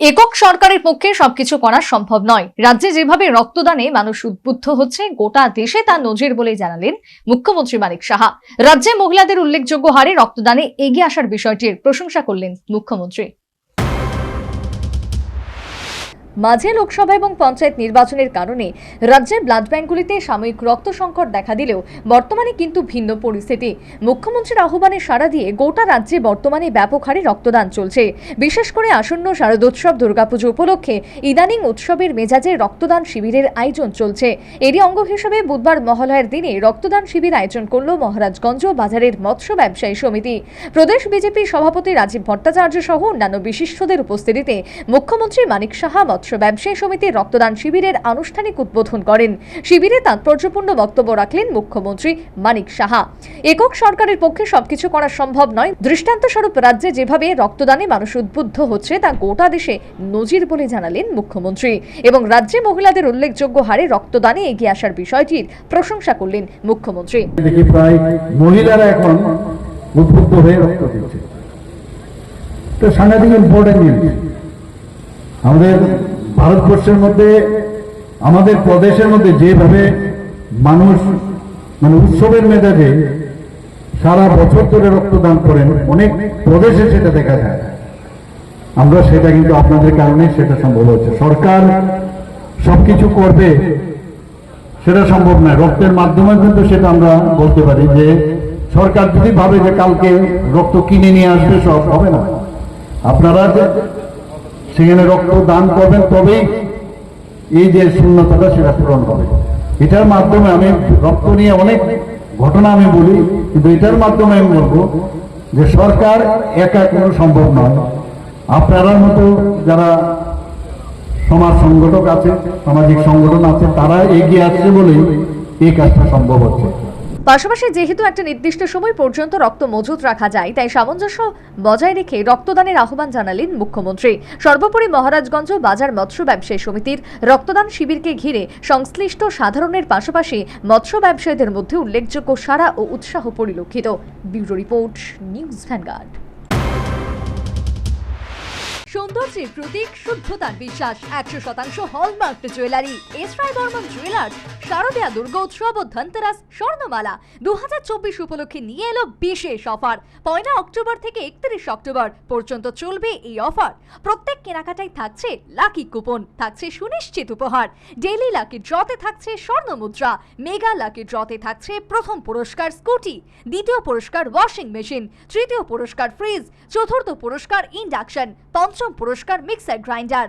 একক সরকারের পক্ষে সবকিছু করা সম্ভব নয়। রাজ্যে যেভাবে রক্তদানে মানুষ উদ্বুদ্ধ হচ্ছে, গোটা দেশে তা নজির বলে জানালেন মুখ্যমন্ত্রী মানিক সাহা। রাজ্যে মহিলাদের উল্লেখযোগ্য হারে রক্তদানে এগিয়ে আসার বিষয়টির প্রশংসা করলেন মুখ্যমন্ত্রী। মাঝে লোকসভা এবং পঞ্চায়েত নির্বাচনের কারণে রাজ্যের ব্লাড ব্যাঙ্কগুলিতে সাময়িক রক্ত সংকট দেখা দিলেও বর্তমানে কিন্তু ভিন্ন পরিস্থিতি। মুখ্যমন্ত্রীর আহ্বানে সাড়া দিয়ে গোটা রাজ্যে বর্তমানে ব্যাপক হারে রক্তদান চলছে। বিশেষ করে আসন্ন শারদোৎসব দুর্গাপুজো উপলক্ষে ইদানিং উৎসবের মেজাজে রক্তদান শিবিরের আয়োজন চলছে। এরই অঙ্গ হিসেবে বুধবার মহালয়ার দিনে রক্তদান শিবির আয়োজন করল মহারাজগঞ্জ বাজারের মৎস্য ব্যবসায়ী সমিতি। প্রদেশ বিজেপি সভাপতি রাজীব ভট্টাচার্য সহ অন্যান্য বিশিষ্টদের উপস্থিতিতে মুখ্যমন্ত্রী মানিক সাহা মৎস্য ব্যবসায়ী সমিতির রক্তদান শিবিরের আনুষ্ঠানিক উদ্বোধন করেন। শিবিরে তাৎপর্যপূর্ণ বক্তব্য রাখলেন মুখ্যমন্ত্রী মানিক সাহা। একক সরকারের পক্ষে সবকিছু করা সম্ভব নয়। দৃষ্টান্তস্বরূপ রাজ্যে যেভাবে রক্তদানে মানুষ উদ্বুদ্ধ হচ্ছে, তা গোটা দেশে নজির বলে জানালেন মুখ্যমন্ত্রী। এবং রাজ্যে মহিলাদের উল্লেখযোগ্য হারে রক্তদানে এগিয়ে আসার বিষয়টির প্রশংসা করলেন মুখ্যমন্ত্রী। সাংঘাতিক ইম্পর্টেন্ট জিনিস আমাদের ভারতবর্ষের মধ্যে, আমাদের প্রদেশের মধ্যে যেভাবে মানুষ মানে উৎসবের মেজাজে সারা বছর ধরে রক্তদান করেন, অনেক প্রদেশে সেটা দেখা যায়। আমরা সেটা কিন্তু আপনাদের কারণে সেটা সম্ভব হচ্ছে। সরকার সবকিছু করবে, সেটা সম্ভব নয়। রক্তের মাধ্যমে কিন্তু সেটা আমরা বলতে পারি যে, সরকার যদি ভাবে যে কালকে রক্ত কিনে নিয়ে আসবে সব, হবে না। আপনারা সেখানে রক্ত দান করবেন তবেই এই যে শূন্যতাটা সেটা পূরণ হবে। এটার মাধ্যমে আমি রক্ত নিয়ে অনেক ঘটনা আমি বলি, কিন্তু এটার মাধ্যমে আমি বলব যে সরকার একা কোনো সম্ভব নয়। আপনার মতো যারা সমাজ সংগঠক আছে, সামাজিক সংগঠন আছে, তারা এগিয়ে আসছে বলেই এই কাজটা সম্ভব হচ্ছে। পাশাপাশি যেহেতু একটা নির্দিষ্ট সময় পর্যন্ত রক্ত মজুত রাখা যায়, তাই সামঞ্জস্য বজায় রেখে রক্তদানের আহ্বান জানালেন মুখ্যমন্ত্রী। সর্বোপরি মহারাজগঞ্জ বাজার মৎস্য ব্যবসায়ী সমিতির রক্তদান শিবিরকে ঘিরে সংশ্লিষ্ট সাধারণের পাশাপাশি মৎস্য ব্যবসায়ীদের মধ্যে উল্লেখযোগ্য সারা ও উৎসাহ পরিলক্ষিত। Bureau report, news Vanguard. সৌন্দর্যের প্রতীক, শুদ্ধতার বিশ্বাস, একশো শতাংশ hallmark jewellery, S Roy Barman jewellers. শারদীয়া Durgotsav ও ধনতেরাস স্বর্ণমালা দু উপলক্ষে নিয়ে এলো বিশেষ অফার। পয়লা অক্টোবর থেকে একত্রিশ অক্টোবর পর্যন্ত চলবে এই অফার। প্রত্যেক কেনাকাটায় থাকছে লাকি কুপন, থাকছে সুনিশ্চিত উপহার। ডেলি লাকি ড্রতে থাকছে স্বর্ণ মুদ্রা মেগা লাকি ড্রতে থাকছে প্রথম পুরস্কার স্কুটি, দ্বিতীয় পুরস্কার ওয়াশিং মেশিন, তৃতীয় পুরস্কার ফ্রিজ, চতুর্থ পুরস্কার ইন্ডাকশন, পঞ্চম পুরস্কার মিক্সার গ্রাইন্ডার।